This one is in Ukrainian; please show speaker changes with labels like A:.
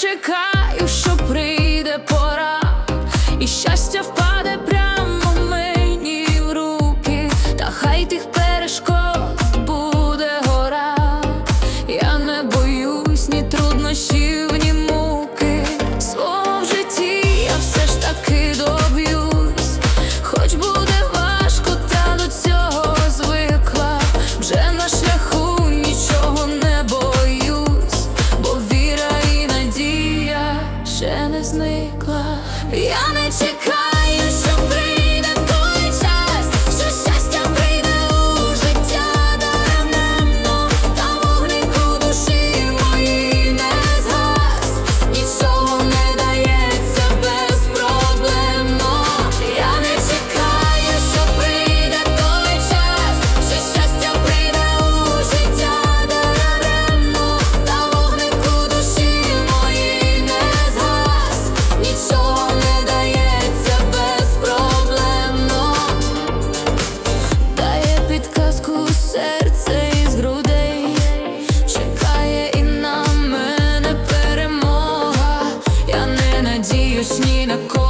A: чекаю, що прийде пора, і щастя впаде прямо мені в руки, та хай тих перешкод буде гора. Я не боюсь ні труднощів, Я не чекаю. боюсь ні на кого